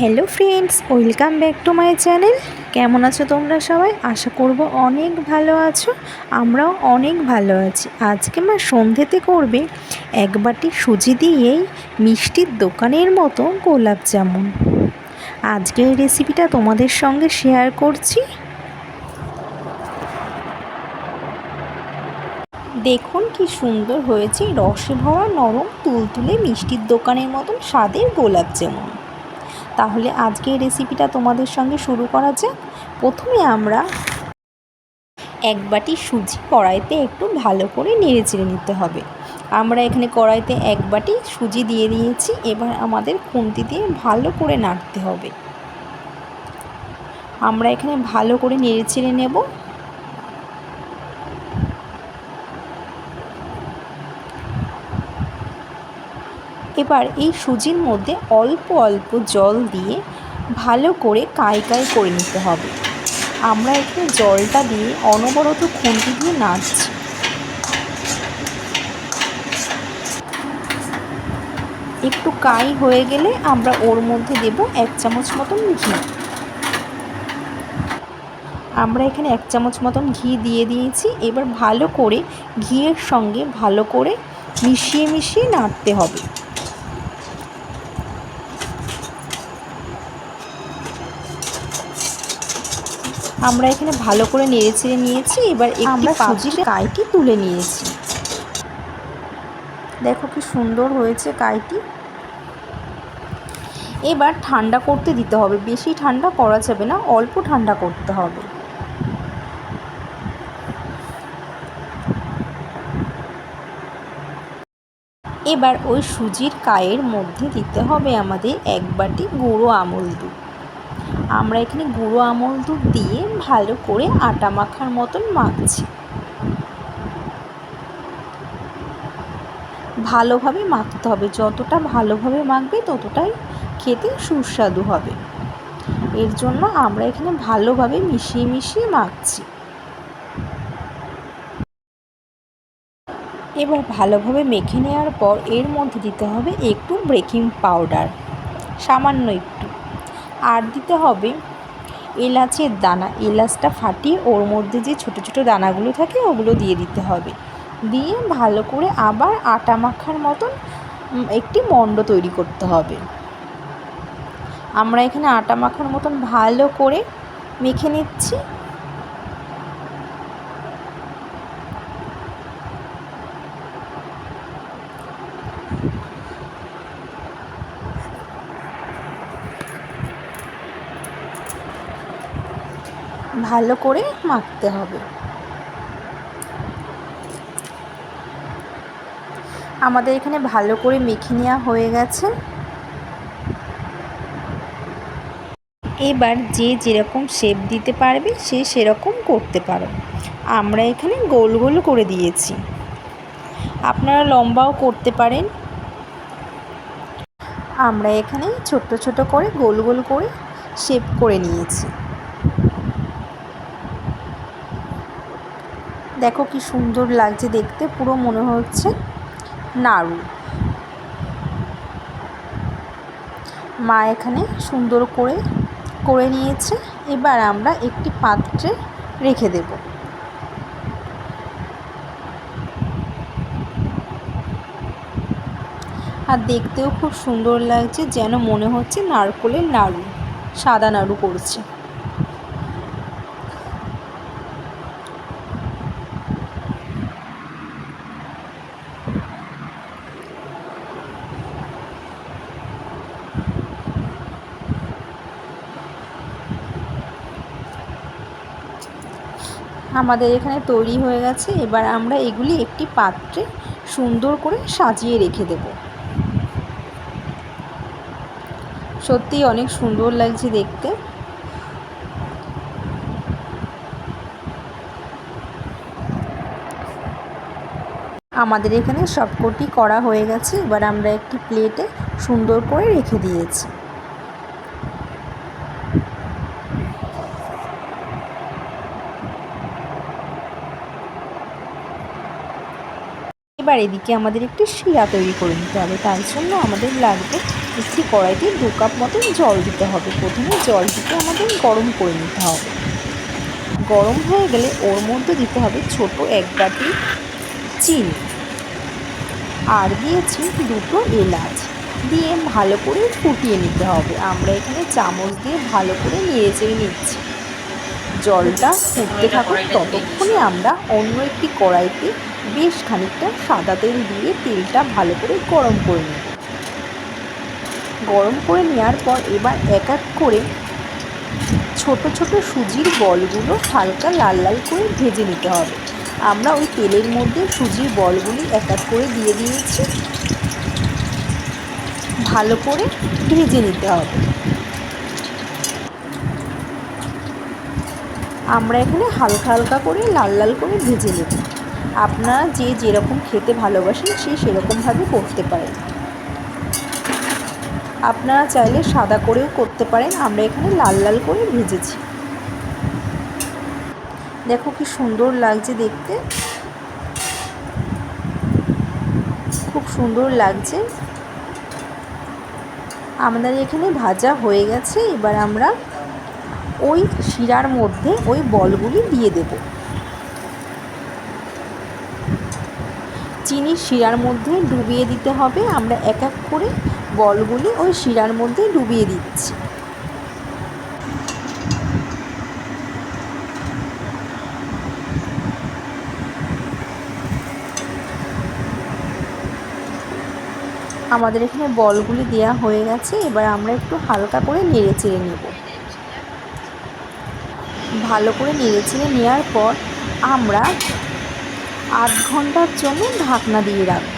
Hello friends welcome back to my channel কেমন আছো তোমরা সবাই? আশা করব অনেক ভালো আছো। আমরাও অনেক ভালো আছি। আজকে মা সন্ধেতে করবে এক বাটি সুজি দিয়েই মিষ্টির দোকানের মতো গোলাপ জামুন। আজকে এই রেসিপিটা তোমাদের সঙ্গে শেয়ার করছি। দেখুন কি সুন্দর হয়েছে। রসে ভরা নরম তুলতুলে মিষ্টির দোকানের মতন স্বাদের গোলাপ জামুন। তাহলে আজকে এই রেসিপিটা তোমাদের সঙ্গে শুরু করা যাক। প্রথমে আমরা এক বাটি সুজি কড়াইতে একটু ভালো করে নেড়ে চেড়ে নিতে হবে। আমরা এখানে কড়াইতে এক বাটি সুজি দিয়ে দিয়েছি, এবার আমাদের খুন্তি দিয়ে ভালো করে নাড়তে হবে। আমরা এখানে ভালো করে নেড়ে চেড়ে নেব। এবার এই সুজির মধ্যে অল্প অল্প জল দিয়ে ভালো করে কাই কায় করে নিতে হবে। আমরা একটু জলটা দিয়ে অনবরত খুন্তি দিয়ে নাড়ছি। একটু কাই হয়ে গেলে আমরা ওর মধ্যে দেব এক চামচ মতন ঘি। আমরা এখানে এক চামচ মতন ঘি দিয়ে দিয়েছি। এবার ভালো করে ঘিয়ের সঙ্গে ভালো করে মিশিয়ে মিশিয়ে নাড়তে হবে। আমরা এখানে ভালো করে নেড়ে ছেড়ে নিয়েছি এবার একটি সুজির কাইটি তুলে নিয়েছি। দেখো কি সুন্দর হয়েছে কাইটি। এবার ঠান্ডা করতে দিতে হবে বেশি ঠান্ডা করা যাবে না অল্প ঠান্ডা করতে হবে। এবার ওই সুজির কায়ের মধ্যে দিতে হবে আমাদের এক বাটি গুঁড়ো আমল দুধ। আমরা এখানে গুঁড়ো আমল দুধ দিয়ে ভালো করে আটা মাখার মতন মাখছি। ভালোভাবে মাখতে হবে। যতটা ভালোভাবে মাখবে ততটাই খেতে সুস্বাদু হবে। এর জন্য আমরা এখানে ভালোভাবে মিশিয়ে মিশিয়ে মাখছি। এবার ভালোভাবে মেখে নেওয়ার পর এর মধ্যে দিতে হবে একটু বেকিং পাউডার, সামান্য একটু। আর দিতে হবে। এলাচের দানা, এলাচটা ফাটিয়ে ওর মধ্যে যে ছোটো ছোটো দানাগুলো থাকে ওগুলো দিয়ে দিতে হবে। দিয়ে ভালো করে আবার আটা মাখার মতন একটি মণ্ড তৈরি করতে হবে। আমরা এখানে আটা মাখার মতন ভালো করে মেখে নিচ্ছি। ভালো করে মাখতে হবে। আমাদের এখানে ভালো করে মেখে নেওয়া হয়ে গেছে। এবার যে যেরকম শেপ দিতে পারবে, সে সেরকম করতে পারো। আমরা এখানে গোল গোল করে দিয়েছি। আপনারা লম্বাও করতে পারেন। আমরা এখানে ছোট্ট ছোট করে গোল গোল করে শেপ করে নিয়েছি। দেখো কি সুন্দর লাগছে দেখতে, পুরো মনে হচ্ছে নাড়ু। মা এখানে সুন্দর করে করে নিয়েছে। এবার আমরা একটি পাত্রে রেখে দেব। আর দেখতেও খুব সুন্দর লাগছে যেন মনে হচ্ছে নারকোলের নাড়ু, সাদা নাড়ু করছে। আমাদের এখানে তৈরি হয়ে গেছে। এবার আমরা এগুলি একটি পাত্রে সুন্দর করে সাজিয়ে রেখে দেব। সত্যিই অনেক সুন্দর লাগছে দেখতে। আমাদের এখানে সবকটি করা হয়ে গেছে। এবার আমরা একটি প্লেটে সুন্দর করে রেখে দিয়েছি। এবার এদিকে আমাদের একটি শিরা তৈরি করে নিতে হবে। তার জন্য আমাদের লাগবে একটি কড়াইতে দু কাপ মতন জল দিতে হবে। প্রথমে জলটিকে আমাদের গরম করে নিতে হবে। গরম হয়ে গেলে ওর মধ্যে দিতে হবে ছোট এক বাটি চিনি। আর দিয়েছি দুটো এলাচ। দিয়ে ভালো করে ফুটিয়ে নিতে হবে। আমরা এখানে চামচ দিয়ে ভালো করে নেড়ে চেড়ে নিচ্ছি। জলটা ফুটতে থাকুক ততক্ষণে আমরা অন্য একটি কড়াইতে বেশ খানিকটা সাদা তেল দিয়ে তেলটা ভালো করে গরম করে নেব গরম করে নেওয়ার পর এবার এক এক করে ছোট ছোট সুজির বলগুলো হালকা লাল লাল করে ভেজে নিতে হবে। আমরা ওই তেলের মধ্যে সুজির বলগুলি এক এক করে দিয়ে দিয়েছি। ভালো করে ভেজে নিতে হবে। আমরা এখানে হালকা হালকা করে লাল লাল করে ভেজে নেব। আপনারা যে যেরকম খেতে ভালোবাসেন, সে সেরকমভাবে করতে পারেন। আপনারা চাইলে সাদা করেও করতে পারেন, আমরা এখানে লাল লাল করে ভেজেছি। দেখো কি সুন্দর লাগছে দেখতে। খুব সুন্দর লাগছে। আমাদের এখানে ভাজা হয়ে গেছে, এবার আমরা ওই শিরার মধ্যে ওই বলগুলি দিয়ে দেব। চিনি শিরার মধ্যে ডুবিয়ে দিতে হবে। আমরা এক এক করে বলগুলি ওই শিরার মধ্যে ডুবিয়ে দিচ্ছি। আমাদের এখানে বলগুলি দেওয়া হয়ে গেছে। এবার আমরা একটু হালকা করে নেড়ে চেড়ে নেব। ভালো করে নেড়ে চেড়ে নেওয়ার পর আমরা আধ ঘণ্টার জন্য ঢাকনা দিয়ে রাখব।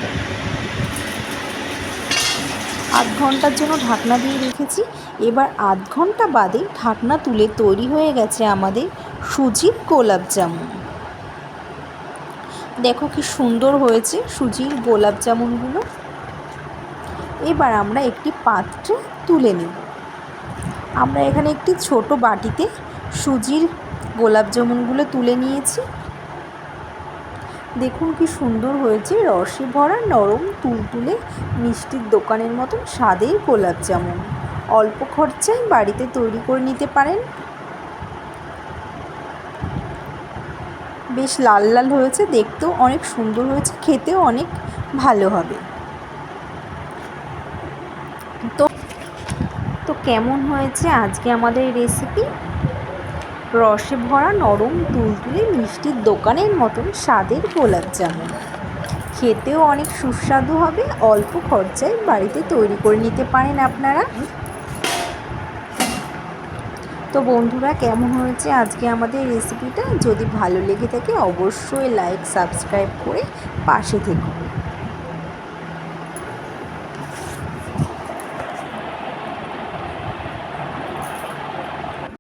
আধ ঘণ্টার জন্য ঢাকনা দিয়ে রেখেছি। এবার আধ ঘণ্টা বাদে ঢাকনা তুলে তৈরি হয়ে গেছে আমাদের সুজির গোলাপ জামুন। দেখো কি সুন্দর হয়েছে সুজির গোলাপ জামুনগুলো। এবার আমরা একটি পাত্রে তুলে নেব। আমরা এখানে একটি ছোট বাটিতে সুজির গোলাপ জামুনগুলো তুলে নিয়েছি। দেখুন কি সুন্দর হয়েছে। রসে ভরা নরম তুলতুলে মিষ্টির দোকানের মতন স্বাদের গোলাপ জামুন। অল্প খরচায় বাড়িতে তৈরি করে নিতে পারেন। বেশ লাল লাল হয়েছে, দেখতেও অনেক সুন্দর হয়েছে, খেতেও অনেক ভালো হবে। তো তো কেমন হয়েছে আজকে আমাদের রেসিপি রসে ভরা নরম তুলতুলে মিষ্টির দোকানের মতন স্বাদের গোলাপ জামুন। খেতেও অনেক সুস্বাদু হবে, অল্প খরচায় বাড়িতে তৈরি করে নিতে পারেন আপনারা। তো বন্ধুরা, কেমন হয়েছে আজকে আমাদের রেসিপিটা যদি ভালো লেগে থাকে, অবশ্যই লাইক সাবস্ক্রাইব করে পাশে থেকো